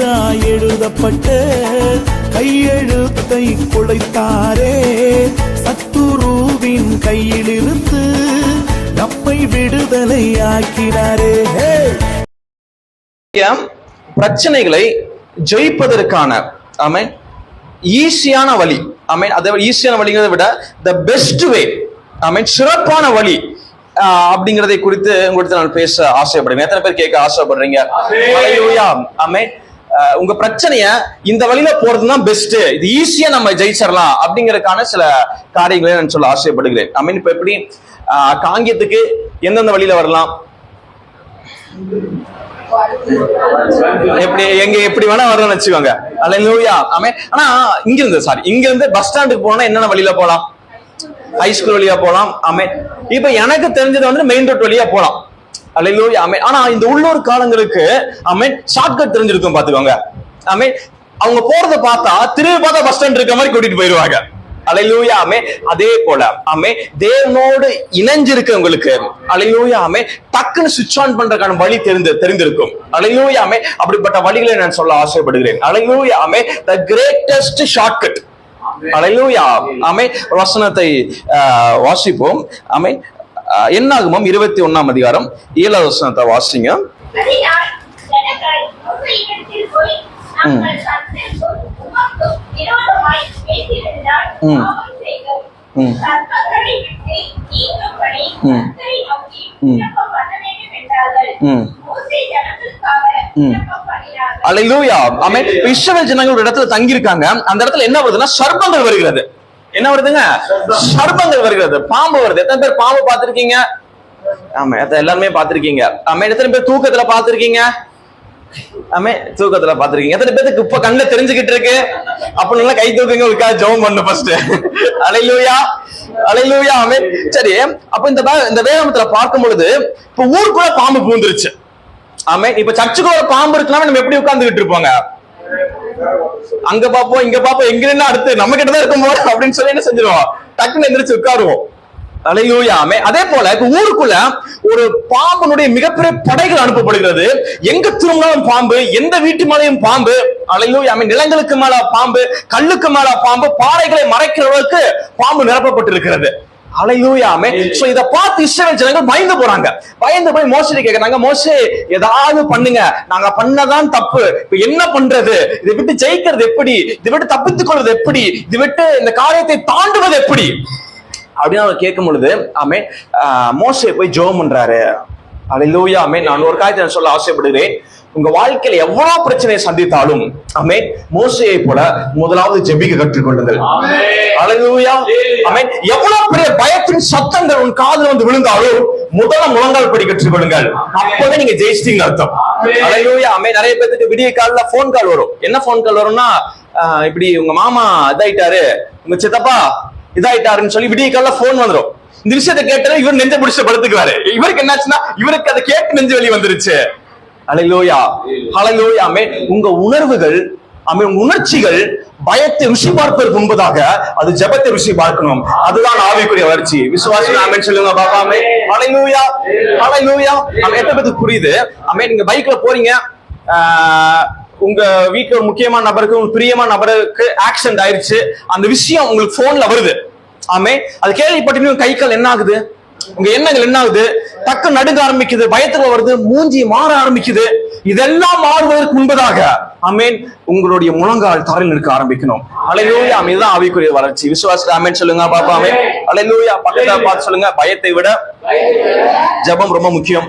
உயிராய் எழுதப்பட்ட கையெழுத்தை குலைத்தாரே சத்துருவின் கையிலிருந்து நம்மை விடுதலை ஆக்கினாரே ஹே! பிரச்சனைகளை ஜெயிப்பதற்கான ஆமை ஈஸியான வழி ஆமை அதை விட ஈஸியான வழிங்கிறதை விட த பெஸ்ட் வே ஆமை சிறப்பான வழி அப்படிங்கிறதை குறித்து உங்கள்கிட்ட நான் பேச ஆசைப்படுறேன் எத்தனை பேர் கேட்க ஆசைப்படுறீங்க. ஆமென். உங்க பிரச்சனைய இந்த வழியில போறதுதான் பெஸ்ட் இது ஈஸியா நம்ம ஜெயிச்சிடலாம் அப்படிங்கறதுக்கான சில காரியங்களை நான் சொல்ல ஆசைப்படுகிறேன். ஐ மீன் இப்ப எப்படி காங்கியத்துக்கு எந்தெந்த வழியில வரலாம்? எப்படி எங்க எப்படி வேணா வரணும்னு வச்சுக்கோங்க. அல்லேலூயா ஆமே ஆனா இங்க இருந்து சாரி இங்க இருந்து பஸ் ஸ்டாண்டுக்கு போனா என்னென்ன வழியில போலாம்? ஹை ஸ்கூல் வழியா போலாம். ஆமே இப்ப எனக்கு தெரிஞ்சது வந்து மெயின் ரோட் வழியா போலாம். அல்லேலூயா ஆமே ஆனா இந்த உள்ளூர் காலங்களுக்கு ஆமே ஷார்ட்கட் தெரிஞ்சிருக்கும் பாத்துக்கோங்க ஆமே அவங்க போறத பார்த்தா திரும்பி பார்த்தா பஸ் ஸ்டாண்ட் இருக்க மாதிரி கூட்டிட்டு போயிருவாங்க. அலையூயா ஆமே அதே போல ஆமே தேவனோடு இணைஞ்சிருக்கவங்களுக்கு அலையூயா ஆமே டக்குன்னு சுவிட்ச் ஆன் பண்றதுக்கான வழி தெரிந்து தெரிந்திருக்கும். அலையூயா ஆமே அப்படிப்பட்ட வழிகளை நான் சொல்ல ஆசைப்படுகிறேன். அலையூயா ஆமே த கிரேட்டஸ்ட் ஷார்ட்கட் அலையூயா ஆமே வசனத்தை வாசிப்போம். ஆமே என்னாகுமம்? இருபத்தி ஒண்ணாம் அதிகாரம் ஏழாவது வசனத்தை வாசிங்க. அதனால் ஜனங்கள் அலையூயா ஆமே இஸ்ரவேல் ஜனங்கள் ஒரு இடத்துல தங்கியிருக்காங்க. அந்த இடத்துல என்ன வருதுன்னா சர்ப்பங்கள் வருகிறது. என்ன வருதுங்க? சர்ப்பங்கள் வருகிறது. பாம்பு வருது. எத்தனை பேர் பாம்பு பார்த்திருக்கீங்க? ஆமா எத்த- எல்லாருமே பார்த்திருக்கீங்க. ஆமா எத்தனை பேர் தூக்கத்துல பார்த்திருக்கீங்க? ஆமே தூக்கத்துல பார்த்திருக்கீங்க. எத்தனை பேருக்கு இப்ப கண்ண தெரிஞ்சுக்கிட்டு இருக்கு? அப்ப கை தூக்குங்க உங்களுக்காக ஜெபம் பண்ணு ஃபர்ஸ்ட் அலையிலூயா. அலையிலூயா ஆமே. சரி அப்ப இந்த இந்த வேதத்துல பார்க்கும் பொழுது இப்ப ஊருக்குள்ள பாம்பு பூந்துருச்சு. ஆமே இப்ப சர்ச்சுக்குள்ள ஒரு பாம்பு இருக்கலாம் நம்ம எப்படி உட்கார்ந்துகிட்டு இருப்போங்க? அங்க பாப்போம் இங்க பாப்போம் எங்க நின்னு அடுத்து? நம்ம கிட்ட தான் இருக்கும் போது அப்படின்னு சொல்லி என்ன செஞ்சிருவோம்? டக்குன்னு எந்திரிச்சு உட்காருவோம். அலையூயாமே அதே போல ஊருக்குள்ள ஒரு பாம்பனுடைய மிகப்பெரிய படைகள் அனுப்பப்படுகிறது. எங்க திரும்பினாலும் பாம்பு எந்த வீட்டு மேலையும் பாம்பு. அலையூயாமே நிலங்களுக்கு மேல பாம்பு கல்லுக்கு மேல பாம்பு பாறைகளை மறைக்கிற அளவுக்கு பாம்பு நிரப்பப்பட்டிருக்கிறது. அலையூயாமே சோ இத பார்த்து இஸ்ரவேல் ஜனங்கள் பயந்து போறாங்க. பயந்து போய் மோசடி கேக்குறாங்க மோசே ஏதாவது பண்ணுங்க. நாங்க பண்ணதான் தப்பு. இப்ப என்ன பண்றது? இதை விட்டு ஜெயிக்கிறது எப்படி? இதை விட்டு தப்பித்துக் கொள்வது எப்படி? இதை விட்டு இந்த காரியத்தை தாண்டுவது எப்படி? அப்படின்னு அவர் கேட்கும் பொழுது ஆமே மோசே போய் ஜோம் பண்றாரு. அலையிலூயா ஆமே நான் ஒரு காரியத்தை சொல்ல ஆசைப்படுகிறேன். உங்க வாழ்க்கையில எவ்வளவு பிரச்சனையை சந்தித்தாலும் ஆமே மோசையை போல முதலாவது ஜெபிக்க கற்றுக்கொள்ளுங்கள். அலையிலூயா ஆமே எவ்வளவு பெரிய பயத்தின் சத்தங்கள் உன் காதுல வந்து விழுந்தாலும் முதல்ல முழங்கால் படி கற்றுக்கொள்ளுங்கள். அப்பவே நீங்க ஜெயிச்சிட்டீங்க அர்த்தம். அலையிலூயா ஆமே நிறைய பேருக்கு விடிய கால்ல போன் கால் வரும். என்ன போன் கால் வரும்னா இப்படி உங்க மாமா இதாயிட்டாரு. உங்க சித்தப்பா இதாயிட்டாருன்னு சொல்லி விடிய காலைல போன் வந்துரும். இந்த விஷயத்தை கேட்டாலும் இவர் நெஞ்ச பிடிச்ச படுத்துக்குவாரு. இவருக்கு என்னாச்சுன்னா இவருக்கு அதை கேட்டு நெஞ்சு வெளி வந்துருச்சு. அலையிலோயா அலையிலோயா அமே உங்க உணர்வுகள் அமே உணர்ச்சிகள் பயத்தை ருசி பார்ப்பதற்கு முன்பதாக அது ஜெபத்தை ருசி பார்க்கணும். அதுதான் ஆவிக்குரிய வளர்ச்சி. விசுவாசம் ஆமென் சொல்லுங்க பாபாமே அலையிலூயா அலையிலூயா அமே எத்தனை பேருக்கு புரியுது? அமே நீங்க பைக்ல போறீங்க உங்க வீட்டுல ஒரு முக்கியமான நபருக்கு உங்க பிரியமான நபருக்கு ஆக்சிடென்ட் ஆயிருச்சு. அந்த விஷயம் உங்களுக்கு போன்ல வருது. ஆமே அது கேள்விப்பட்டு கை கால் என்ன ஆகுது? உங்க எண்ணங்கள் என்ன ஆகுது தக்க நடுங்க ஆரம்பிக்குது பயத்துல வருது மூஞ்சி மாற ஆரம்பிக்குது. இதெல்லாம் மாறுவதற்கு முன்பதாக அமேன் உங்களுடைய முழங்கால் தரையில் நிற்க ஆரம்பிக்கணும். அலையூயா ஆமென். இதுதான் ஆவிக்குரிய வளர்ச்சி. விசுவாச அமேன் சொல்லுங்க பாப்பா அமேன் அலையூயா பக்கத்துல பார்த்து சொல்லுங்க பயத்தை விட ஜெபம் ரொம்ப முக்கியம்.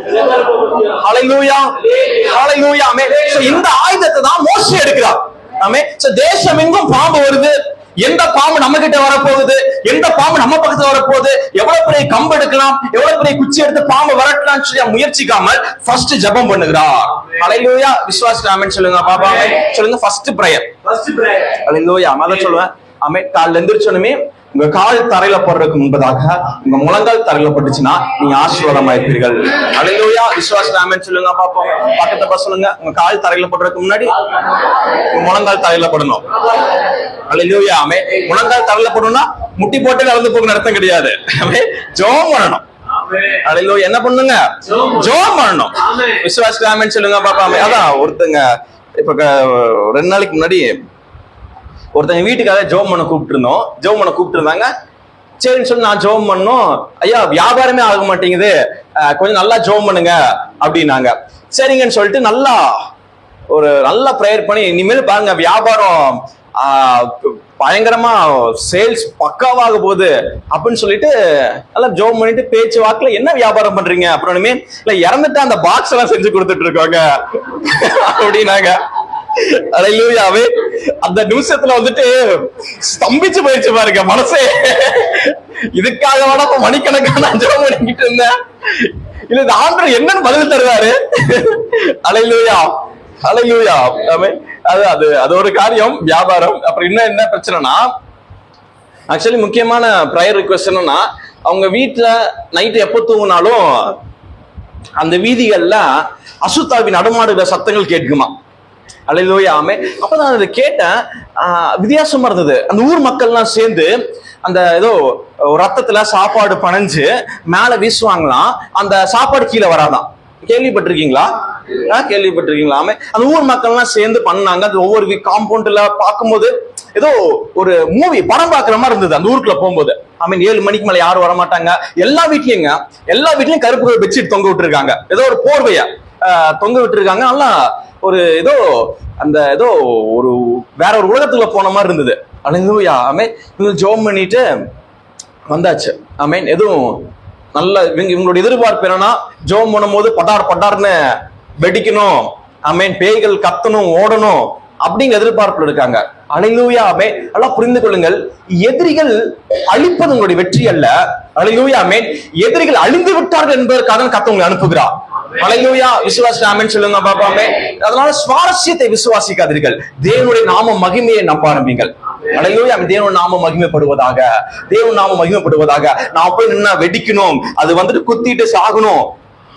அலையூயா அலையூயா அமேன் சோ இந்த ஆயுதத்தை தான் மோசே எடுக்கிறார். அமே சோ தேசம் எங்கும் பாம்பு வருது. எந்த பாம்பு நம்ம கிட்ட வரப்போகுது? எந்த பாம்பு நம்ம பக்கத்துல வரப்போகுது? எவ்வளவு பெரிய கம்பு எடுக்கலாம்? எவ்வளவு பெரிய குச்சி எடுத்து பாம்பு வரட்டலாம்னு சொல்லி முயற்சிக்காமல் ஃபர்ஸ்ட் ஜெபம் பண்ணுகிறார் ஹalleluya விசுவாச ஆமென் சொல்லுங்க ஆமென் சொல்லுங்க ஃபர்ஸ்ட் பிரேயர் ஹalleluya அத சொல்லுவேன். ஆமென் காலைல எந்திரிச்சோனுமே உங்க கால் தரையில போடுறதுக்கு முன்பதாக உங்க முழங்கால் தரையில பட்டுச்சுன்னா நீங்க ஆசீர்வாதமா இருப்பீர்கள் அலையிலோயா விசுவாச ஆமென். சொல்லுங்க பாப்போம் பக்கத்துல சொல்லுங்க. உங்க கால் தரையில போடுறதுக்கு முன்னாடி உங்க முழங்கால் தரையில படணும் அலையிலோயா ஆமே முழங்கால் தரையில படணும்னா முட்டி போட்டு கலந்து போக அர்த்தம் கிடையாது. அமே ஜோம் பண்ணணும். அலையிலோ என்ன பண்ணுங்க? ஜோம் பண்ணணும். விசுவாச ஆமென். சொல்லுங்க பாப்பா அதான் ஒருத்தங்க இப்ப க- ரெண்டு நாளைக்கு முன்னாடி ஒருத்தங்க வீட்டுக்காக ஜோம் பண்ண கூப்பிட்டுருந்தோம். ஜோம் பண்ண கூப்பிட்டுருந்தாங்க. சரின்னு சொல்லி நான் ஜோம் பண்ணோம் ஐயா வியாபாரமே ஆக மாட்டேங்குது. கொஞ்சம் நல்லா ஜோம் பண்ணுங்க அப்படின்னாங்க. சரிங்கன்னு சொல்லிட்டு நல்லா ஒரு நல்லா ப்ரேயர் பண்ணி இனிமேல் பாருங்க வியாபாரம் பயங்கரமா சேல்ஸ் பக்காவாக போகுது அப்படின்னு சொல்லிட்டு நல்லா ஜோம் பண்ணிட்டு பேச்சு வாக்குல என்ன வியாபாரம் பண்றீங்க? அப்புறமே இல்ல இறந்துட்டு அந்த பாக்ஸ் எல்லாம் செஞ்சு கொடுத்துட்டு இருக்காங்க அப்படின்னாங்க. அலையிலூயாவே அந்த நிமிஷத்துல வந்துட்டு ஸ்தம்பிச்சு போயிடுச்சு பாருங்க மனசே. இதுக்காக வேணா இப்ப மணிக்கணக்கான அஞ்சலம் பண்ணிக்கிட்டு இருந்தேன். இல்ல இந்த ஆண்டர் என்னன்னு பதில் தருவாரு? அலையிலூயா அலையிலூயா. அது அது அது ஒரு காரியம் வியாபாரம். அப்புறம் இன்னும் என்ன பிரச்சனைனா ஆக்சுவலி முக்கியமான ப்ரையர் ரிக்வஸ்ட் என்னன்னா அவங்க வீட்டுல நைட்டு எப்போ தூங்கினாலும் அந்த வீதிகள்ல அசுத்தாவி நடமாடுகிற சத்தங்கள் கேட்குமா. அலையிலோயாமே அப்பதான் அதை கேட்டேன் வித்தியாசமாக வித்தியாசமா இருந்தது. அந்த ஊர் மக்கள்லாம் சேர்ந்து அந்த ஏதோ ரத்தத்துல சாப்பாடு பனைஞ்சு மேல வீசுவாங்களாம். அந்த சாப்பாடு கீழே வராதான் கேள்விப்பட்டிருக்கீங்களா? கேள்விப்பட்டிருக்கீங்களா? அந்த ஊர் மக்கள்லாம் சேர்ந்து பண்ணாங்க. அது ஒவ்வொரு காம்பவுண்ட்ல பார்க்கும்போது ஏதோ ஒரு மூவி படம் பார்க்குற மாதிரி இருந்தது அந்த ஊருக்குள்ள போகும்போது. ஐ மீன் ஏழு மணிக்கு மேல யாரும் வர மாட்டாங்க எல்லா வீட்லயுங்க. எல்லா வீட்லயும் கருப்பு பெட்ஷீட் தொங்க விட்டுருக்காங்க. ஏதோ ஒரு போர்வையா. தொங்க விட்டுருக்காங்க. நல்லா ஒரு ஏதோ அந்த ஏதோ ஒரு வேற ஒரு உலகத்துக்குள்ள போன மாதிரி இருந்தது. அலையா ஆமே ஜோம் பண்ணிட்டு வந்தாச்சு. ஐ மீன் எதுவும் நல்ல இவங்க இவங்களோட எதிர்பார்ப்பு என்னன்னா ஜோம் பண்ணும்போது பட்டார் பட்டார்னு வெடிக்கணும். ஐ மீன் பேய்கள் கத்தணும் ஓடணும் அப்படிங்கிற எதிர்பார்ப்புல இருக்காங்க. அலையூயாமே நல்லா புரிந்து கொள்ளுங்கள். எதிரிகள் அழிப்பது உங்களுடைய வெற்றி அல்ல. அலையூயாமே எதிரிகள் அழிந்து விட்டார்கள் என்பதற்காக கத்த உங்களை அனுப்புகிறார். அலையூயா விசுவாசி சொல்லுங்க பாப்பாமே அதனால சுவாரஸ்யத்தை விசுவாசிக்காதீர்கள். தேவனுடைய நாம மகிமையை நம்ப ஆரம்பிங்கள் அலையூயா தேவன் நாம மகிமைப்படுவதாக. தேவன் நாம மகிமைப்படுவதாக. நான் போய் நின்னா வெடிக்கணும். அது வந்துட்டு குத்திட்டு சாகணும்.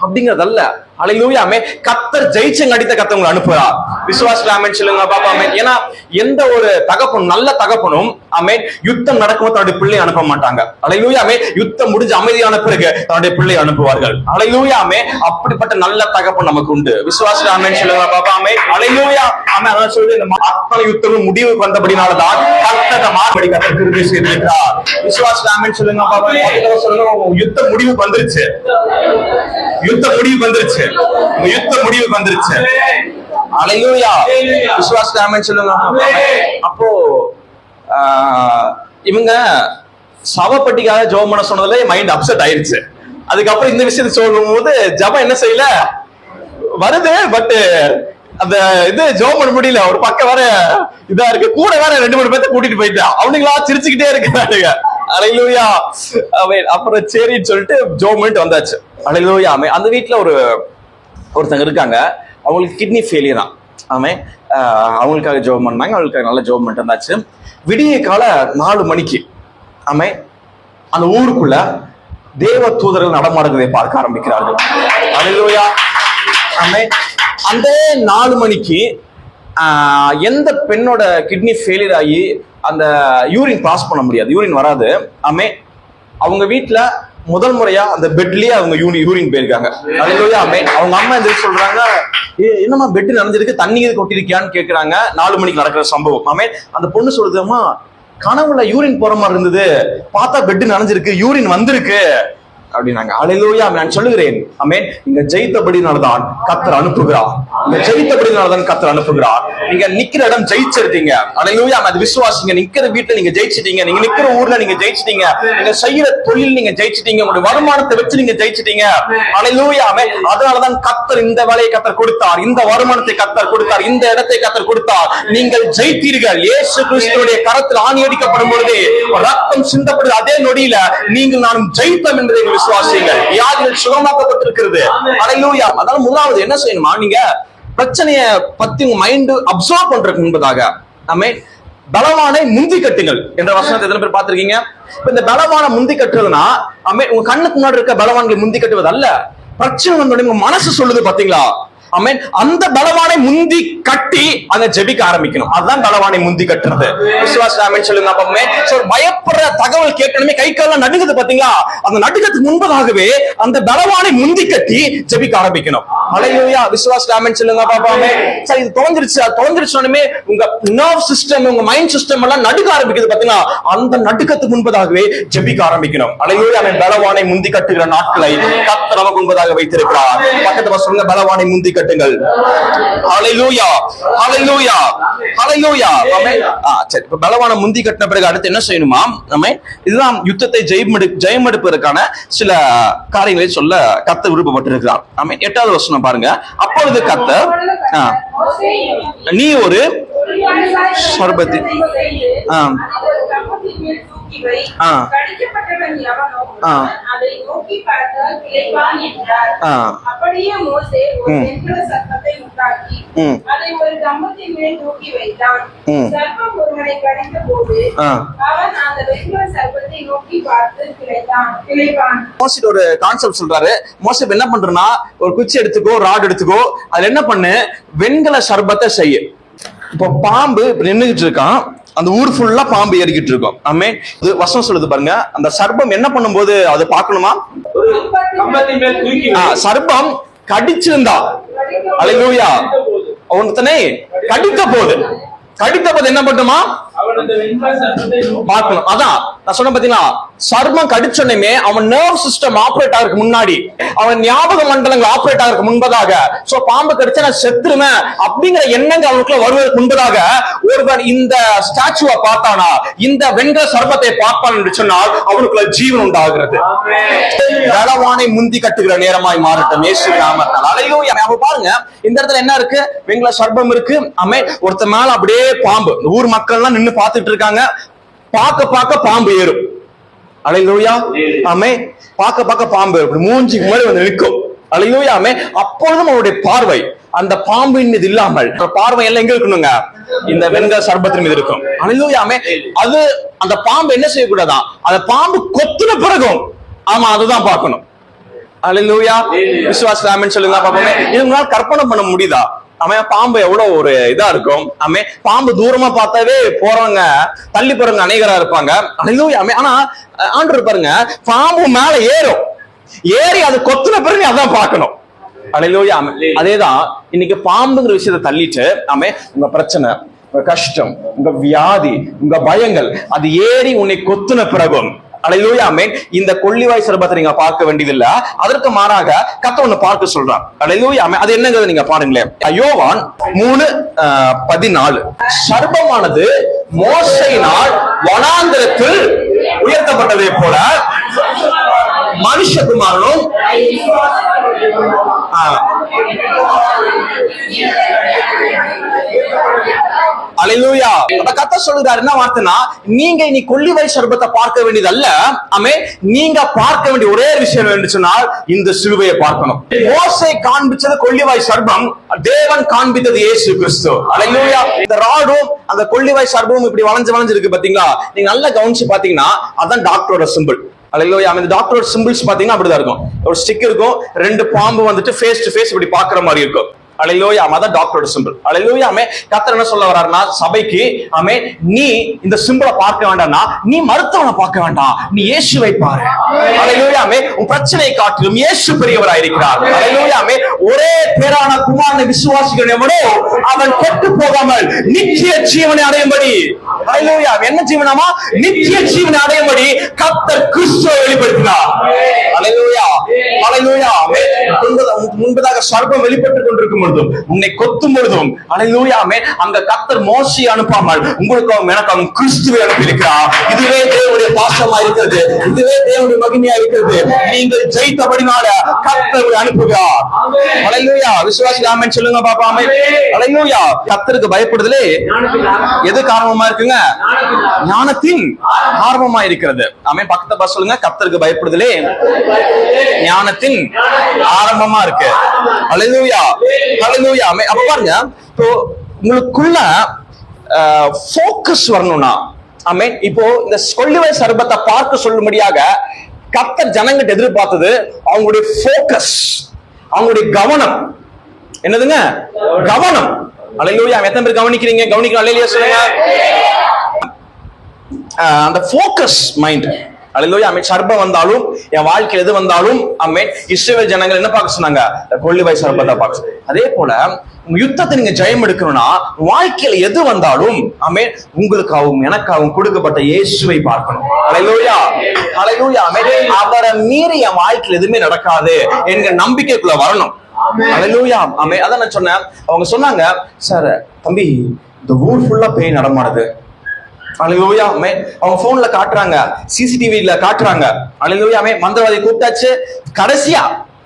அப்படிங்கறதல்ல. அலையூயாமே கத்தர் ஜெயிச்சங்க அடித்த கத்த உங்களை அனுப்புறார் விசுவாசிக்கலாமேன்னு சொல்லுங்க பாப்பா ஏன்னா எந்த ஒரு தகப்பனும் நல்ல தகப்பனும் ஆமென் யுத்தம் நடக்கும்போது தன்னுடைய பிள்ளை அனுப்ப மாட்டாங்க. அலையூயாமே யுத்தம் முடிஞ்சு அமைதியான பிறகு தன்னுடைய பிள்ளை அனுப்புவார்கள். அலையூயாமே அப்படிப்பட்ட நல்ல தகப்பன் நமக்கு உண்டு. விசுவாசிக்கலாமேன்னு சொல்லுங்க பாப்பா அமே அலையூயா அமே அதான் சொல்லி இந்த அத்தனை யுத்தமும் முடிவுக்கு வந்தபடினாலதான் கத்தத மாறுபடி கத்தர் கிருபை செய்திருக்கிறார். சொல்லுங்க பாப்பா சொல்லுங்க யுத்தம் முடிவு வந்துருச்சு. யுத்த முடிவு வந்துருச்சு. யுத்த முடிவு வந்துருச்சு. அலையூயா விசுவாசலாமேன் சொல்லுங்க. அப்போ இவங்க சவப்பட்டிக்காக ஜோம் பண்ண சொன்னதுல மைண்ட் அப்செட் ஆயிருச்சு. அதுக்கப்புறம் இந்த விஷயத்தை சொல்லும் போது ஜபம் என்ன செய்யல? வருது பட் அந்த இது ஜோம் பண்ண முடியல. ஒரு பக்கம் வேற இதா இருக்கு. கூட வேற ரெண்டு மூணு பேர்த்த கூட்டிட்டு போயிட்டான். அவனுங்களா சிரிச்சுக்கிட்டே இருக்கிறானுங்க. அலையிலூயா அவன் அப்புறம் சரின்னு சொல்லிட்டு ஜோம் பண்ணிட்டு வந்தாச்சு. அலையிலூயா அந்த வீட்டுல ஒரு ஒருத்தங்க இருக்காங்க. அவங்களுக்கு கிட்னி ஃபெயிலியர் தான். அவன் அவங்களுக்காக ஜோம் பண்ணாங்க அவங்களுக்காக நல்ல ஜோம் பண்ணிட்டு விடிய கால நாலு மணிக்கு அவன் அந்த ஊருக்குள்ள தேவ தூதர்கள் நடமாடுவதை பார்க்க ஆரம்பிக்கிறார்கள். அலையிலூயா. ஆமென். அந்த நாலு மணிக்கு எந்த பெண்ணோட கிட்னி ஃபெயிலியர் ஆகி அந்த யூரின் பாஸ் பண்ண முடியாது. யூரின் வராது. ஆமே அவங்க வீட்டில் முதல் முறையா அந்த பெட்லயே அவங்க யூனி யூரின் போயிருக்காங்க. அதுலயே ஆமே அவங்க அம்மா எந்த சொல்றாங்க "ஏ, என்னம்மா பெட் நனைஞ்சிருக்கு? தண்ணி இது கொட்டிருக்கியான்னு கேக்குறாங்க. நாலு மணிக்கு நடக்கிற சம்பவம். ஆமே அந்த பொண்ணு சொல்லுதுமா கனவுல யூரின் போற மாதிரி இருந்தது. பார்த்தா பெட் நனைஞ்சிருக்கு யூரின் வந்திருக்கு. அப்படின்னாங்க. அலையிலோயா நான் சொல்லுகிறேன். அமேன் நீங்க ஜெயித்தபடினால்தான் கத்தர் அனுப்புகிறார். நீங்க ஜெயித்தபடினால்தான் கத்தர் அனுப்புகிறார். நீங்க நிக்கிற இடம் ஜெயிச்சிருக்கீங்க. அலையிலோயா அது விசுவாசிங்க. நிக்கிற வீட்டுல நீங்க ஜெயிச்சிட்டீங்க. நீங்க நிக்கிற ஊர்ல நீங்க ஜெயிச்சிட்டீங்க. நீங்க செய்யற தொழில் நீங்க ஜெயிச்சிட்டீங்க. உங்களுடைய வருமானத்தை வச்சு நீங்க ஜெயிச்சிட்டீங்க. அலையிலோயா ஆமென் அதனாலதான் கத்தர் இந்த வேலையை கத்தர் கொடுத்தார். இந்த வருமானத்தை கத்தர் கொடுத்தார். இந்த இடத்தை கத்தர் கொடுத்தார். நீங்கள் ஜெயித்தீர்கள். இயேசு கிறிஸ்துவுடைய கரத்தில் ஆணி அடிக்கப்படும் பொழுது ரத்தம் சிந்தப்படுது. அதே நொடியில நீங்கள் நானும் ஜெயித்தோம் என்பதை விசுவாசியுங்கள். வியாதிகள் சுகமாக்கப்பட்டிருக்கிறது. அலையிலூயா. அதனால முதலாவது என்ன செய்யணுமா? நீங்க பிரச்சனைய பத்தி உங்க மைண்ட் அப்சர்வ் பண்றதுக்கு முன்பதாக ஆமே பலவானை முந்தி கட்டுங்கள் என்ற வசனத்தை எத்தனை பேர் பார்த்திருக்கீங்க? இப்ப இந்த பலவான முந்தி கட்டுறதுனா ஆமே உங்க கண்ணுக்கு முன்னாடி இருக்க பலவான்களை முந்தி கட்டுவது அல்ல பிரச்சனை வந்தோடனே உங்க மனசு சொல்லுது பாத்தீங்களா? ஆமென். அந்த பலவானை முந்தி கட்டி அங்க ஜெபிக்க ஆரம்பிக்கணும். அதுதான் பலவானை முந்தி கட்டுறது. விசுவாச ஆமென். சொல்லுங்க அப்பமே சோ பயப்படுற தகவல் கேட்கணுமே கை கால்லாம் நடுங்குது பாத்தீங்களா? அந்த நடுக்கத்துக்கு முன்பதாகவே அந்த பலவானை முந்தி கட்டி ஜெபிக்க ஆரம்பிக்கணும். அலையோயா விசுவாச ஆமென். சொல்லுங்க பாப்பாமே சரி இது தொலைஞ்சிருச்சு. அது தொலைஞ்சிருச்சோனுமே உங்க நர்வ் சிஸ்டம் உங்க மைண்ட் சிஸ்டம் எல்லாம் நடுக்க ஆரம்பிக்குது பாத்தீங்களா? அந்த நடுக்கத்துக்கு முன்பதாகவே ஜெபிக்க ஆரம்பிக்கணும். அலையோயா அவன் பலவானை முந்தி கட்டுகிற நாட்களை கத்த நமக்கு முன்பதாக வைத்திருக்கிறார். பக்கத்துல சொல்லுங்க பலவானை முந்தி கட்டுங்கள். ஹalleluya ஹalleluya ஹalleluya ஆமென் சரி இப்ப பலவான முந்தி கட்டின பிறகு அடுத்து என்ன செய்யணுமா? நம்ம இதுதான் யுத்தத்தை ஜெயமெடு ஜெயமெடுப்பதற்கான சில காரியங்களை சொல்ல கத்த விருப்பப்பட்டிருக்கிறார். ஆமென் எட்டாவது வசனம் பாருங்க. அப்பொழுது கத்த நீ ஒரு சர்பத்தி. ஆ. ஆ. அப்படியே மோசே சர்ப்பத்தை உண்டாக்கி. அதை ஒரு கம்பத்தின் மேல் தூக்கி வைத்தான். ம். சர்ப்பம் ஒருவனை கடித்த போது ஆ. அவன் அந்த வெண்கல சர்ப்பத்தை நோக்கி பார்த்து பிழைத்தான் பிழைப்பான் மோசிட் ஒரு கான்செப்ட் சொல்றாரு. மோசிப் என்ன பண்றனா ஒரு குச்சி எடுத்துக்கோ ராட் எடுத்துக்கோ. அதுல என்ன பண்ணு? வெண்கல சர்பத்தை செய்ய. இப்போ பாம்பு இப்ப நின்னுகிட்டு இருக்கான். அந்த ஊர் ஃபுல்லா பாம்பு ஏறிக்கிட்டு இருக்கும். ஆமே இது வசனம் சொல்லுது பாருங்க. அந்த சர்ப்பம் என்ன பண்ணும்போது அதை பார்க்கணுமா? கம்பத்தின் சர்ப்பம் கடிச்சிருந்தா. அலையூயா ஒருத்தனை கடித்த போது கடித்த போது என்ன பண்ணுமா? பார்க்கணும். அதான் நான் சொன்ன பாத்தீங்களா? சர்மம் கடிச்சோடனே அவன் நர்வ் சிஸ்டம் ஆபரேட் ஆகிறதுக்கு முன்னாடி அவன் ஞாபக மண்டலங்கள் ஆபரேட் ஆகிறதுக்கு முன்பதாக சோ பாம்பு கடிச்சா நான் செத்துருவேன் அப்படிங்கிற எண்ணங்கள் அவனுக்குள்ள வருவதற்கு முன்பதாக ஒருவன் இந்த ஸ்டாச்சுவை பார்த்தானா இந்த வெண்கல சர்பத்தை பார்ப்பான் என்று சொன்னால் அவனுக்குள்ள ஜீவன் உண்டாகிறது. பலவானை முந்தி கட்டுகிற நேரமாய் மாறட்டும் இயேசு நாமத்தால் அலையோ அவ பாருங்க இந்த இடத்துல என்ன இருக்கு? வெண்கல சர்பம் இருக்கு. அமே ஒருத்த மேல அப்படியே பாம்பு. ஊர் மக்கள் எல்லாம் நின்னு பார்த்துட்டு இருக்காங்க. பார்க்க பார்க்க பாம்பு ஏறும். அலையிலூயா ஆமே பார்க்க பார்க்க பாம்பு மூஞ்சிக்கு முன்னாடி வந்து நிற்கும். அலையிலூயா ஆமே அப்பொழுதும் அவருடைய பார்வை அந்த பாம்பின் மீது இல்லாமல். பார்வை எல்லாம் எங்க இருக்கணுங்க? இந்த வெண்கல சர்பத்தின் மீது இருக்கும். அலையிலூயாமே அது அந்த பாம்பு என்ன செய்யக்கூடாதான் அந்த பாம்பு கொத்துன பிறகும் ஆமா அதுதான் பார்க்கணும். அலையிலூயா விசுவாச சொல்லுங்க பாப்போமே இது உங்களால கற்பனை பண்ண முடியுதா? அவன் பாம்பு எவ்வளவு ஒரு இதா இருக்கும்? அவன் பாம்பு தூரமா பார்த்தாவே போறவங்க தள்ளி போறவங்க அநேகரா இருப்பாங்க. ஆனா ஆண்டு பாருங்க பாம்பு மேல ஏறும். ஏறி அது கொத்துன பிறகு நீ அதான் பார்க்கணும். அலையிலூயா அதேதான் இன்னைக்கு பாம்புங்கிற விஷயத்தை தள்ளிட்டு ஆமே உங்க பிரச்சனை உங்க கஷ்டம் உங்க வியாதி உங்க பயங்கள் அது ஏறி உன்னை கொத்துன பிறகும். அலையிலூயா இந்த கொள்ளிவாய் சிறப்பத்தை நீங்க பார்க்க வேண்டியதில்ல. அதற்கு மாறாக கத்த ஒண்ணு பார்க்க சொல்றான் அலையிலூயா அது என்னங்கிறத நீங்க பாருங்களேன். யோவான் மூணு ஆஹ், பதினாலு. சர்பமானது மோசையினால் வனாந்திரத்தில் உயர்த்தப்பட்டதை போல மனுஷகுமாரனும் ஆஹ், அந்த கத்த சொல்லுகிறார் என்ன வார்த்தைனா நீங்க இனி கொள்ளிவாய் சர்பத்தை பார்க்க வேண்டியது அல்ல ஆமே நீங்க பார்க்க வேண்டிய ஒரே விஷயம் என்று சொன்னால் இந்த சிலுவையை பார்க்கணும் மோசை காண்பிச்சது கொல்லிவாய் சர்பம் தேவன் காண்பித்தது இயேசு கிறிஸ்து அலையூயா இந்த ராடும் அந்த கொல்லிவாய் சர்பமும் இப்படி வளைஞ்சு வளைஞ்சிருக்கு பாத்தீங்களா நீங்க நல்லா கவனிச்சு பாத்தீங்கன்னா அதான் டாக்டரோட சிம்பிள் அலையிலோயா அந்த டாக்டரோட சிம்பிள்ஸ் பாத்தீங்கன்னா அப்படிதான் இருக்கும். ஒரு ஸ்டிக் இருக்கும். ரெண்டு பாம்பு வந்துட்டு ஃபேஸ் டு ஃபேஸ் இப்படி பாக்குற மாதிரி இருக்கும். அலையிலோயா தான் டாக்டரோட சிம்பிள் அலையிலோயா கத்தர் என்ன சொல்ல வர்றாருன்னா சபைக்கு ஆமே நீ இந்த சிம்பிளை பார்க்க வேண்டாம்னா நீ மருத்துவனை பார்க்க வேண்டாம். நீ இயேசுவை பாரு. அலையிலோயா ஆமே. உன் பிரச்சனையை காட்டிலும் இயேசு பெரியவராய் இருக்கிறார். அலையிலோயா ஆமே. ஒரே பேரான குமாரனை விசுவாசிகள் எவனோ அவன் கெட்டு போகாமல் நித்திய ஜீவனை அடையும்படி. அலையிலோயா என்ன ஜீவனமா? நித்திய ஜீவனை அடையும்படி கத்தர் கிறிஸ்துவை வெளிப்படுத்தினார். அலையிலோயா அலையிலோயா ஆமே. முன்பதாக- சர்வம் வெளிப்பட்டுக் கொண்டிருக்கும் பொழுதும் உன்னை கொத்தும் பொழுதும் அலையூயாமே அங்க கத்தர் மோசி அனுப்பாமல் உங்களுக்கு எனக்கும் கிறிஸ்துவை அனுப்பியிருக்கிறார். இதுவே தேவனுடைய சந்தோஷமா இருக்கிறது. இதுவே தேவனுடைய மகிமையா இருக்கிறது. நீங்கள் ஜெயித்தபடினால கத்தர் உங்களை அனுப்புகிறார் அலையூயா விசுவாசி ஆமென். சொல்லுங்க பாப்பாமே அலையூயா கத்தருக்கு பயப்படுதலே எது காரணமா இருக்குங்க? ஞானத்தின் ஆர்வமா இருக்கிறது. ஆமே பக்கத்தை பஸ் சொல்லுங்க. கத்தருக்கு பயப்படுதலே ஞானத்தின் ஆரம்பமா இருக்கு. அலையூயா அலையூயா அப்ப பாருங்க. இப்போ உங்களுக்குள்ள ஃபோக்கஸ் வரணும்னா ஆமே இப்போ இந்த கொள்ளுவை சர்பத்தை பார்க்க சொல்லும்படியாக கத்தர் ஜனங்கிட்ட எதிர்பார்த்தது அவங்களுடைய ஃபோக்கஸ் அவங்களுடைய கவனம். என்னதுங்க? கவனம். அலையிலூயா எத்தனை பேர் கவனிக்கிறீங்க? கவனிக்கிறோம் அலையிலியா சொல்லுங்க. அந்த ஃபோக்கஸ் மைண்ட் அலையிலூயா அமை சர்ப வந்தாலும் என் வாழ்க்கையில் எது வந்தாலும் அம்மே இஸ்ரேல் ஜனங்கள் என்ன பார்க்க சொன்னாங்க? கொள்ளிவாய் சர்பத்தை பார்க்க அதே போல யுத்தத்தை நீங்க ஜெயம் எடுக்கணும்னா வாழ்க்கையில எது வந்தாலும் அமே உங்களுக்காகவும் எனக்காகவும் கொடுக்கப்பட்ட இயேசுவை பார்க்கணும். அலையிலூயா அலையிலூயா அமே அவரை மீறி என் வாழ்க்கையில் எதுவுமே நடக்காது என்கிற நம்பிக்கைக்குள்ள வரணும். அலையிலூயா அமே அதான் நான் சொன்னேன். அவங்க சொன்னாங்க சார் தம்பி இந்த ஊர் ஃபுல்லா பேய் நடமாடுது. அலையிலூயா அவங்க போன்ல காட்டுறாங்க சிசிடிவில காட்டுறாங்க. அலையிலூயா மந்திரவாதி கூப்பிட்டாச்சு. கடைசியா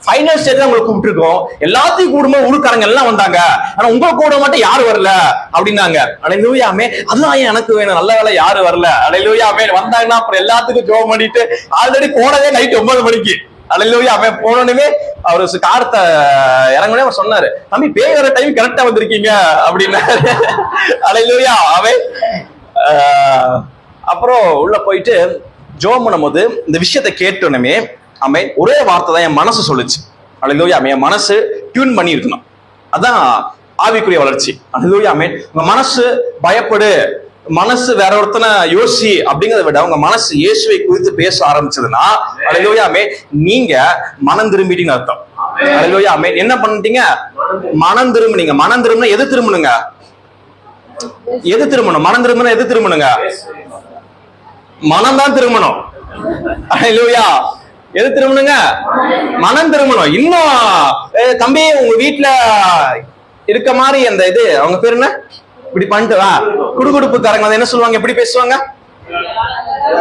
ஃபைனல் ஸ்டேஜ் உங்களை கூப்பிட்டுருக்கோம். எல்லாத்தையும் கூடும்போது ஊருக்காரங்க எல்லாம் வந்தாங்க. ஆனா உங்க கூட மட்டும் யாரும் வரல அப்படின்னாங்க. அலையிலூயா அம்மே அதுதான் ஏன் எனக்கு வேணும்? நல்ல வேலை யாரும் வரல. அலையிலூயா வந்தாங்கன்னா அப்புறம் எல்லாத்துக்கும் ஜோம் பண்ணிட்டு ஆல்ரெடி போனதே நைட் ஒன்பது மணிக்கு. அலையிலூயா அவன் போனோடனே அவர் காரத்தை இறங்கனே அவர் சொன்னாரு. தம்பி பேய் வர டைம் கரெக்டா வந்திருக்கீங்க. அப்படின்னாரு. அலையிலூயா அவன் அப்புறம் உள்ள போயிட்டு ஜோம் பண்ணும்போது இந்த விஷயத்தை கேட்டோன்னே அமை ஒரே வார்த்தை தான் என் மனசு சொல்லுச்சு. அலையிலோயா என் மனசு டியூன் பண்ணி இருக்கணும் அதான் ஆவிக்குரிய வளர்ச்சி. அலையிலோயா அமே உங்க மனசு பயப்படு. மனசு வேற ஒருத்தனை யோசி அப்படிங்கறத விட உங்க மனசு இயேசுவை குறித்து பேச ஆரம்பிச்சதுன்னா அமே நீங்க மனம் திரும்பிட்டீங்கன்னு அர்த்தம். அமே என்ன பண்ணிட்டீங்க? மனம் திரும்புனீங்க. மனம் திரும்பினா எது திரும்பணுங்க எது திருமணம்? மனம் திருமணம் எது திருமணங்க மனம் தான் திருமணம் இல்லையா எது திருமணங்க மனம் திருமணம் இன்னும் தம்பி உங்க வீட்டுல இருக்க மாதிரி அந்த இது அவங்க பேர் என்ன? இப்படி பண்ணிட்டு வா. குடுகுடுப்புக்காரங்க அதை என்ன சொல்லுவாங்க? எப்படி பேசுவாங்க?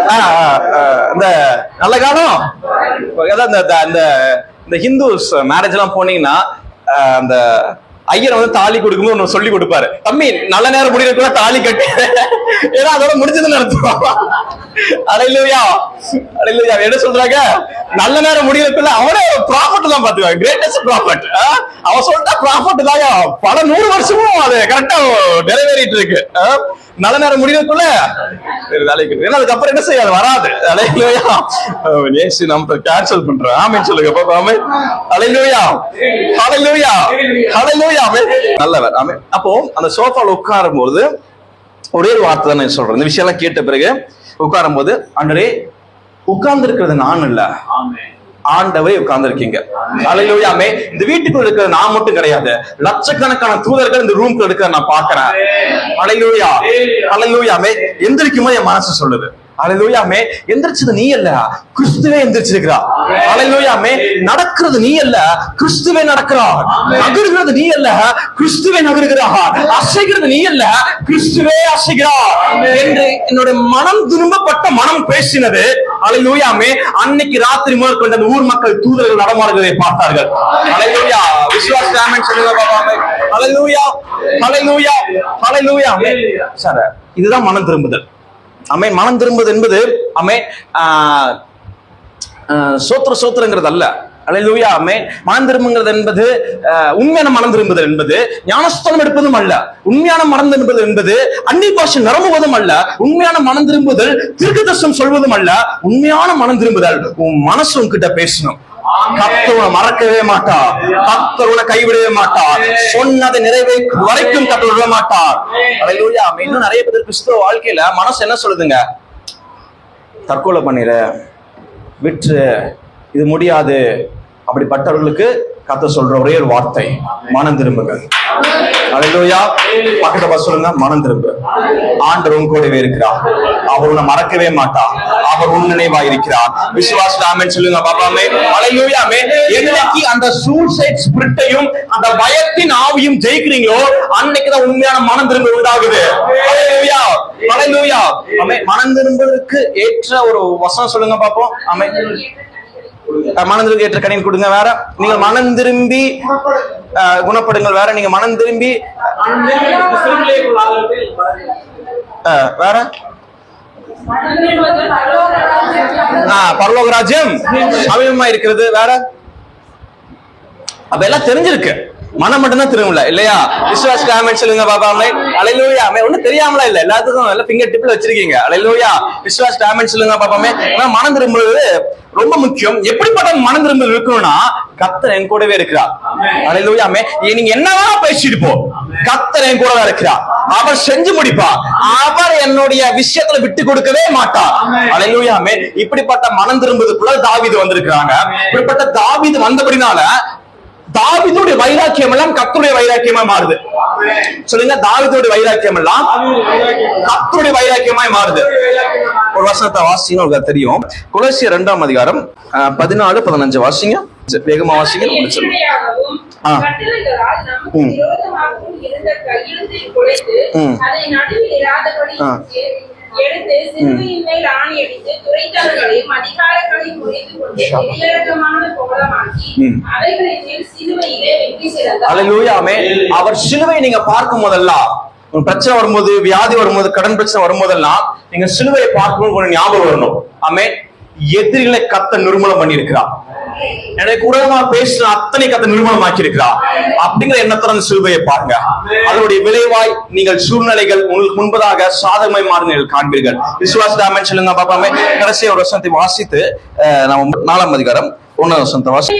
ஆ, ஆ, ஆ, இந்த நல்ல காலம்? அதான் இந்த இந்த- இந்த ஹிந்துஸ் மேரேஜ் எல்லாம் போனீங்கன்னா அந்த ஐயர் வந்து தாலி கொடுக்கும்போது ஒண்ணு சொல்லி கொடுப்பாரு. தம்பி நல்ல நேரம் முடியறதுக்குள்ள தாலி கட்டு. ஏன்னா அதோட முடிஞ்சதுன்னு அர்த்தம். அடையிலுயா அடையிலுயா என்ன சொல்றாங்க? நல்ல நேரம் முடியறதுக்குள்ள அவனே ப்ராஃபிட் தான் பாத்துக்காங்க கிரேட்டஸ்ட் ப்ராஃபிட் அவன் சொல்லிட்டா ப்ராஃபிட் தாங்க பல நூறு வருஷமும் அது கரெக்டா நிறைவேறிட்டு இருக்கு. நல்ல நேரம் முடியறதுக்குள்ள வேலைக்கு ஏன்னா அதுக்கப்புறம் என்ன செய்யாது வராது. அலையிலோயா. ஏசி நம்ம கேன்சல் பண்றோம். ஆமேன் சொல்லுங்க பாப்பா ஆமே அலையிலோயா. அலையிலோயா. அலையிலோயா ஆமே நல்லவர் ஆமே அப்போ அந்த சோஃபால உட்காரும் போது ஒரே ஒரு வார்த்தை தான் நான் சொல்றேன். இந்த விஷயம் எல்லாம் கேட்ட பிறகு உட்காரும் போது அன்றே உட்கார்ந்து இருக்கிறது நான் இல்ல. ஆண்டவரே உட்கார்ந்து இருக்கீங்க அலையிலோயாமே இந்த வீட்டுக்குள்ள இருக்கிற நான் மட்டும் கிடையாது. லட்சக்கணக்கான தூதர்கள் இந்த ரூம்க்கு இருக்கிற நான் பாக்குறேன் அலையிலோயா அலையிலோயாமே எந்திரிக்கும் என் மனசு சொல்லுது. அலையிலோயாமே எந்திரிச்சது நீ அல்ல. கிறிஸ்துவே எந்திரிச்சிருக்கிறா அலையிலோயாமே நடக்கிறது நீ அல்ல. கிறிஸ்துவே நடக்கிறார். நகருகிறது நீ அல்ல. கிறிஸ்துவே நகருகிறார். அசைகிறது நீ அல்ல. கிறிஸ்துவே அசைகிறார். என்று என்னுடைய மனம் திரும்பப்பட்ட மனம் பேசினது. அலையிலோயாமே அன்னைக்கு ராத்திரி முதல் கொண்ட அந்த ஊர் மக்கள் தூதர்கள் நடமாடுவதை பார்த்தார்கள். அலையிலோயா விசுவாச ராமன் சொல்லுங்க அலையிலோயா அலையிலோயா அலையிலோயா சார் இதுதான் மனம் திரும்புதல். அமை மனம் திரும்புவது என்பது அமை ஆஹ், ஆஹ், சோத்திர சோத்திரங்கிறது அல்ல. அலையிலூயா அமே மனம் திரும்புங்கிறது என்பது ஆஹ், உண்மையான மனம் திரும்புதல் என்பது ஞானஸ்தானம் எடுப்பதும் அல்ல. உண்மையான மனம் திரும்புதல் என்பது அந்நிய பாஷை நிரம்புவதும் அல்ல. உண்மையான மனம் திரும்புதல் திருக்கதர்சனம் சொல்வதும் அல்ல. உண்மையான மனம் திரும்புதல் உன் மனசு உன்கிட்ட பேசணும். கர்த்தர் உன்னை மறக்கவே மாட்டார். கர்த்தர் உன்னை கைவிடவே மாட்டார். சொன்னதை நிறைவேற்றும் வரைக்கும் கர்த்தர் விட மாட்டார் அலையிலூயா இன்னும் நிறைய பேர் கிறிஸ்துவ வாழ்க்கையில மனசு என்ன சொல்லுதுங்க? தற்கொலை பண்ணிற விற்று இது முடியாது. அப்படிப்பட்டவர்களுக்கு கத்த சொல்ற ஒரே ஒரு வார்த்தை மனம் திரும்புங்கள். அலையிலோயா பக்கத்துல பார்த்து சொல்லுங்க மனம் திரும்பு. ஆண்டவர் உன் கூடவே இருக்கிறார். அவர் உன்னை மறக்கவே மாட்டார். அவர் உன் நினைவா இருக்கிறார். விசுவாச ராமன் சொல்லுங்க பாப்பாமே அலையிலோயாமே என்னைக்கு அந்த சூசைட் ஸ்பிரிட்டையும் அந்த பயத்தின் ஆவியும் ஜெயிக்கிறீங்களோ அன்னைக்கு தான் உண்மையான மனம் திரும்ப உண்டாகுது. அலையிலோயா அலையிலோயா ஆமே மனம் திரும்புவதற்கு ஏற்ற ஒரு வசனம் சொல்லுங்க பாப்போம். ஆமே மனம் திரும்பி ஏற்ற கணின் கொடுங்க. வேற நீங்க மனம் திரும்பி குணப்படுங்கள். வேற நீங்க மனம் திரும்பி வேற? ஆஹ், பரலோக ராஜ்யம் சமீபமா இருக்கிறது. வேற? அப்ப எல்லாம் தெரிஞ்சிருக்கு. மனம் மட்டும்தான் திரும்பல இல்லையா? விசுவாஸ் ஆமென் சொல்லுங்க பாபா அம்மை. அலையிலூயா ஆமென் ஒண்ணும் தெரியாமலா இல்ல எல்லாத்துக்கும் நல்ல ஃபிங்கர் டிப்ல வச்சிருக்கீங்க. அலையிலூயா விசுவாஸ் ஆமென் சொல்லுங்க பாபா ஆமென் ஆனா மனம் திரும்புறது ரொம்ப முக்கியம். எப்படிப்பட்ட மனம் திரும்பல் இருக்கணும்னா கத்தர் என் கூடவே இருக்கிறார். அலையிலூயா அம்மே. நீங்க என்னவா பேசிட்டு போ. கத்தர் என் கூடவே இருக்கிறார். அவர் செஞ்சு முடிப்பா அவர் என்னுடைய விஷயத்துல விட்டு கொடுக்கவே மாட்டார். அலையிலூயா இப்படிப்பட்ட மனம் திரும்புவதுக்குள்ள தாவிது வந்திருக்கிறாங்க. இப்படிப்பட்ட தாவிது வந்தபடினால தாவிதுடைய வைராக்கியம் எல்லாம் கத்தருடைய வைராக்கியமா மாறுது. சொல்லுங்க தாவிதுடைய வைராக்கியம் எல்லாம் கத்தருடைய வைராக்கியமாய் மாறுது. ஒரு வருஷத்தை வாசிங்க உங்களுக்கு தெரியும். குலசிய இரண்டாம் அதிகாரம் பதினாலு பதினஞ்சு. வாசிங்க. வேகமா வாசிங்க முடிச்சிடும் எடுத்து சிலுவையின் மேல் ஆணி அடித்து துறைத்தவர்களையும் அதிகாரங்களையும் முறித்து கொண்டு வெளியரங்கமான கோலமாக்கி. அவைகளின் மேல் சிலுவையிலே வெற்றி சிறந்தார். அவர் சிலுவை நீங்க பார்க்கும் போதெல்லாம் பிரச்சனை வரும்போது வியாதி வரும்போது கடன் பிரச்சனை வரும்போதெல்லாம் நீங்க சிலுவையை பார்க்கும்போது ஒரு ஞாபகம் வரணும். ஆமே எதிரிகளை கத்த நிர்மூலம் பண்ணியிருக்கிறார். எனக்கு உடனே பேசின அத்தனை கத்த நிர்மூலம் ஆக்கியிருக்கிறார் அப்படிங்கிற எண்ணத்தோட அந்த சிலுவையை பாருங்க. அதனுடைய விளைவாய் நீங்கள் சூழ்நிலைகள் உங்களுக்கு முன்பதாக சாதகமாய் மாறி நீங்கள் காண்பீர்கள். விசுவாச டாமன் சொல்லுங்க பாப்பாமே கடைசி ஒரு வசனத்தை வாசித்து நம்ம நாலாம் அதிகாரம் ஒன்னாம் வசனத்தை வாசி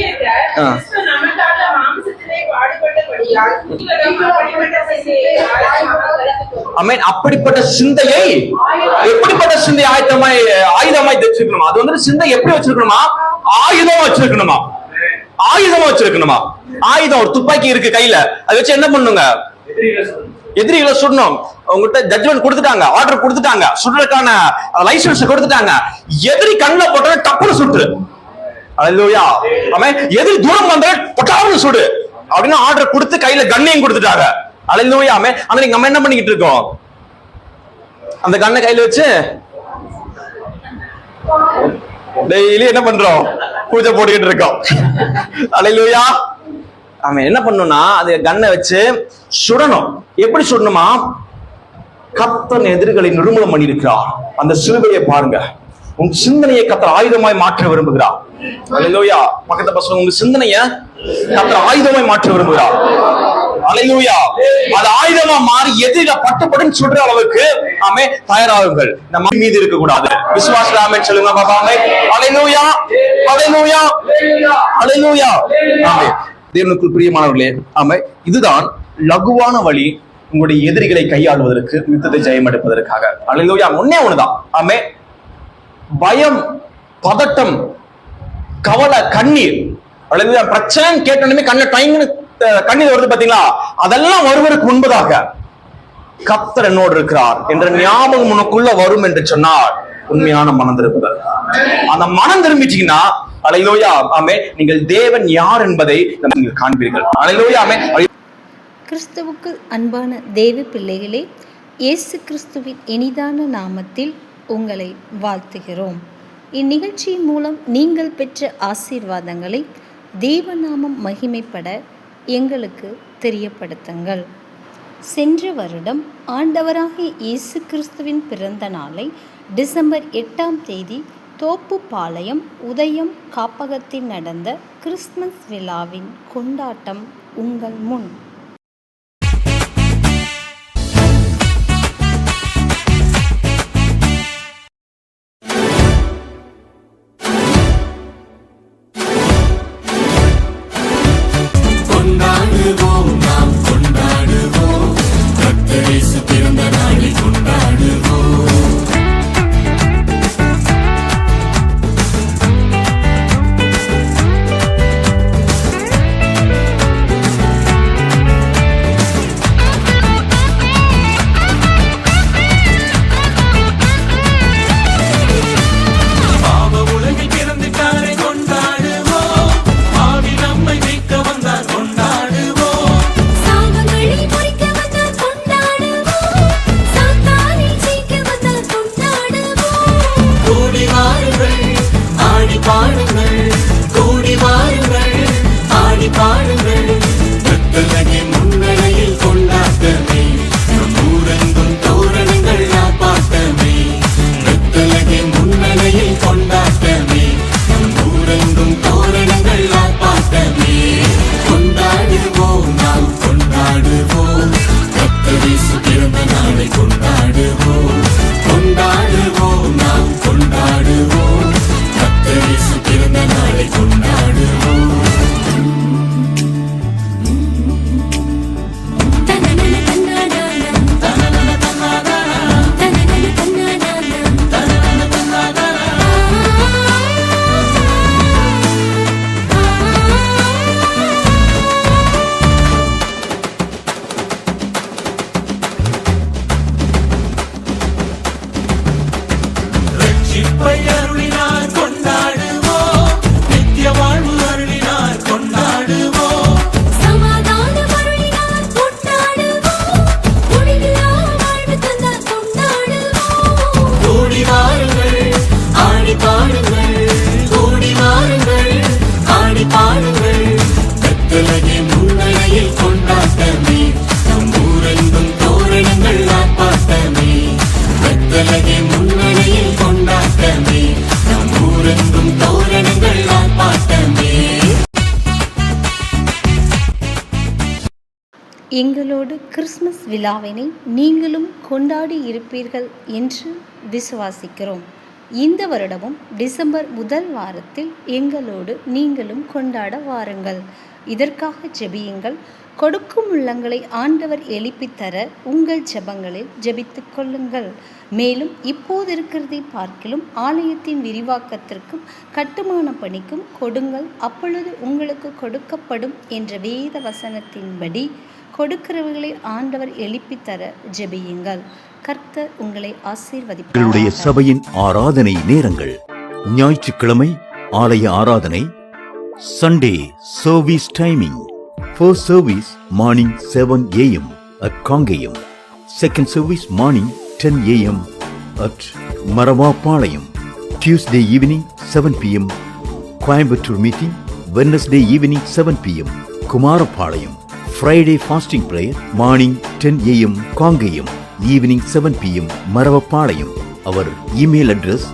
அப்படிப்பட்ட சிந்தையை எப்படிப்பட்ட சிந்தை ஆயுதமாய் ஆயுதமாய் வச்சிருக்கணுமா அது வந்து சிந்தை எப்படி வச்சிருக்கணுமா? ஆயுதமா வச்சிருக்கணுமா? ஆயுதமா வச்சிருக்கணுமா? ஆயுதம் ஒரு துப்பாக்கி இருக்கு கையில. அதை வச்சு என்ன பண்ணுங்க? எதிரிகளை சுடணும். உங்ககிட்ட ஜட்ஜ்மெண்ட் கொடுத்துட்டாங்க ஆர்டர் கொடுத்துட்டாங்க சுடுறதுக்கான லைசன்ஸ் கொடுத்துட்டாங்க. எதிரி கண்ணில் போட்டா டப்புனு சுட்டு. அல்லையா எதிரி தூரம் வந்த பொட்டாவது சுடு. அப்படின்னு ஆர்டர் கொடுத்து கையில கண்ணையும் கொடுத்துட்டாங்க. அலை அவன் ஆனா நம்ம என்ன பண்ணிக்கிட்டு இருக்கோம்? அந்த கண்ணை கையில வச்சு டெய்லி என்ன பண்றோம்? பூஜை போட்டுக்கிட்டு இருக்கோம். அலையிலூயா? அவன் என்ன பண்ணும்னா அது கண்ணை வச்சு சுடணும். எப்படி சுடணுமா? கத்தன் எதிர்களை நிர்மூலம் பண்ணியிருக்கிறார். அந்த சிலுவையை பாருங்க. உன் சிந்தனையை கத்தர் ஆயுதமாய் மாற்ற விரும்புகிறார். அலையிலூயா? பக்கத்து பசங்க உங்க சிந்தனைய கத்தர் ஆயுதமாய் மாற்ற விரும்புகிறார். அலையூயா அது ஆயுதமா மாறி எதிரில பட்டுப்படும் சுடுற அளவுக்கு ஆமே தயாராகுங்கள். நம்ம மீது இருக்க கூடாது விசுவாச ராமன் சொல்லுங்க பாபாமே அலையூயா அலையூயா அலையூயா ஆமே தேவனுக்குள் பிரியமானவர்களே ஆமே இதுதான் லகுவான வழி உங்களுடைய எதிரிகளை கையாளுவதற்கு யுத்தத்தை ஜெயம் எடுப்பதற்காக. அலையூயா முன்னே ஒண்ணுதான். ஆமே பயம் பதட்டம் கவலை கண்ணீர் அல்லது பிரச்சனை கேட்டோமே கண்ண டைம்னு கண்ணீர் வருது பாத்தீங்களா? அதெல்லாம் ஒருவருக்கு முன்பதாக கத்தர் என்னோடு இருக்கிறார் என்ற ஞாபகம் உனக்குள்ள வரும் என்று சொன்னார். உண்மையான மனம் திரும்புதல் அந்த மனம் திரும்பிட்டீங்கன்னா அலையிலோயா ஆமே நீங்கள் தேவன் யார் என்பதை நீங்கள் காண்பீர்கள். அலையிலோயா ஆமே கிறிஸ்துவுக்கு அன்பான தேவ பிள்ளைகளே இயேசு கிறிஸ்துவின் இனிதான நாமத்தில் உங்களை வாழ்த்துகிறோம். இந்நிகழ்ச்சியின் மூலம் நீங்கள் பெற்ற ஆசீர்வாதங்களை தேவநாமம் மகிமைப்பட எங்களுக்கு தெரியப்படுத்துங்கள். சென்ற வருடம் ஆண்டவராகிய இயேசு கிறிஸ்துவின் பிறந்த நாளை டிசம்பர் எட்டாம் தேதி தோப்புப்பாளையம் உதயம் காப்பகத்தில் நடந்த கிறிஸ்துமஸ் விழாவின் கொண்டாட்டம் உங்கள் முன். எங்களோடு கிறிஸ்மஸ் விழாவினை நீங்களும் கொண்டாடி இருப்பீர்கள் என்று விசுவாசிக்கிறோம். இந்த வருடமும் டிசம்பர் முதல் வாரத்தில் எங்களோடு நீங்களும் கொண்டாட வாருங்கள். இதற்காக ஜெபியுங்கள். கொடுக்கும் உள்ளங்களை ஆண்டவர் எழுப்பித் தர உங்கள் ஜெபங்களில் ஜெபித்து கொள்ளுங்கள். மேலும் இப்போது இருக்கிறதை பார்க்கிலும் ஆலயத்தின் விரிவாக்கத்திற்கும் கட்டுமான பணிக்கும் கொடுங்கள். அப்பொழுது உங்களுக்கு கொடுக்கப்படும் என்ற வேத வசனத்தின்படி கொடுக்கிறவர்களை ஆண்டவர் எழுப்பித்தர ஜெபியுங்கள். கர்த்தர் உங்களை ஆசீர்வதிப்பார் சபையின் ஆராதனை நேரங்கள் ஞாயிற்றுக்கிழமை ஆலய ஆராதனை Sunday service timing first service morning seven AM at Kangeyam second service morning ten AM at Maravapalayam Tuesday evening seven PM Coimbatore meeting Wednesday evening seven PM Kumarapalayam Friday fasting prayer morning ten AM Kangeyam evening seven PM Maravapalayam our email address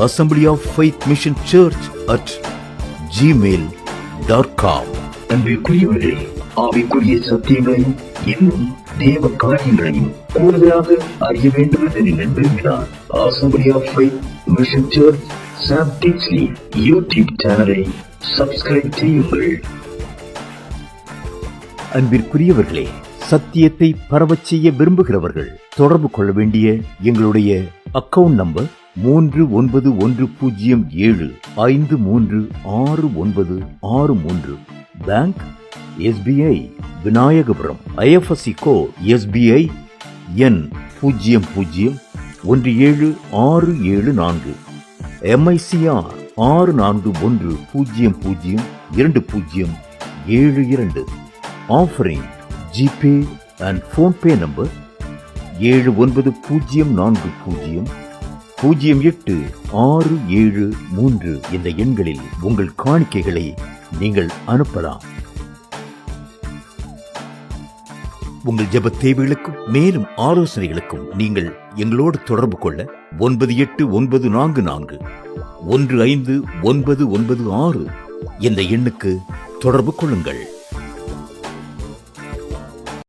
Assembly of Faith Mission Church at gmail dot com அன்பிற்குரியவர்களே ஆவிக்குரிய சத்தியங்களையும் இன்னும் தேவ காரியங்களையும் கூடுதலாக அறிய வேண்டும் என்று நீங்கள் assembly of faith mission church Sam Dixley YouTube சேனலை சப்ஸ்கிரைப் செய்யுங்கள். அன்பிற்குரியவர்களே சத்தியத்தை பரவச் செய்ய விரும்புகிறவர்கள் தொடர்பு கொள்ள வேண்டிய எங்களுடைய அக்கவுண்ட் நம்பர் மூன்று ஒன்பது ஒன்று பூஜ்ஜியம் ஏழு ஐந்து மூன்று ஆறு ஒன்பது ஆறு மூன்று. Bank SBI Vinayagapuram IFSC code SBI எண் பூஜ்ஜியம் பூஜ்ஜியம் ஒன்று ஏழு ஆறு ஏழு நான்கு. எம்ஐசிஆர் ஆறு நான்கு ஒன்று பூஜ்ஜியம் பூஜ்ஜியம் இரண்டு பூஜ்ஜியம் ஏழு இரண்டு. Offering GPay and PhonePe number ஏழு ஒன்பது பூஜ்ஜியம் நான்கு பூஜ்ஜியம் பூஜ்ஜியம் எட்டு ஆறு ஏழு மூன்று இந்த எண்களில் உங்கள் காணிக்கைகளை நீங்கள் அனுப்பலாம். உங்கள் ஜப தேவைகளுக்கும் மேலும் ஆலோசனைகளுக்கும் நீங்கள் எங்களோடு தொடர்பு கொள்ள ஒன்பது எட்டு ஒன்பது நான்கு நான்கு ஒன்று ஐந்து ஒன்பது ஒன்பது ஆறு என்ற எண்ணுக்கு தொடர்பு கொள்ளுங்கள்.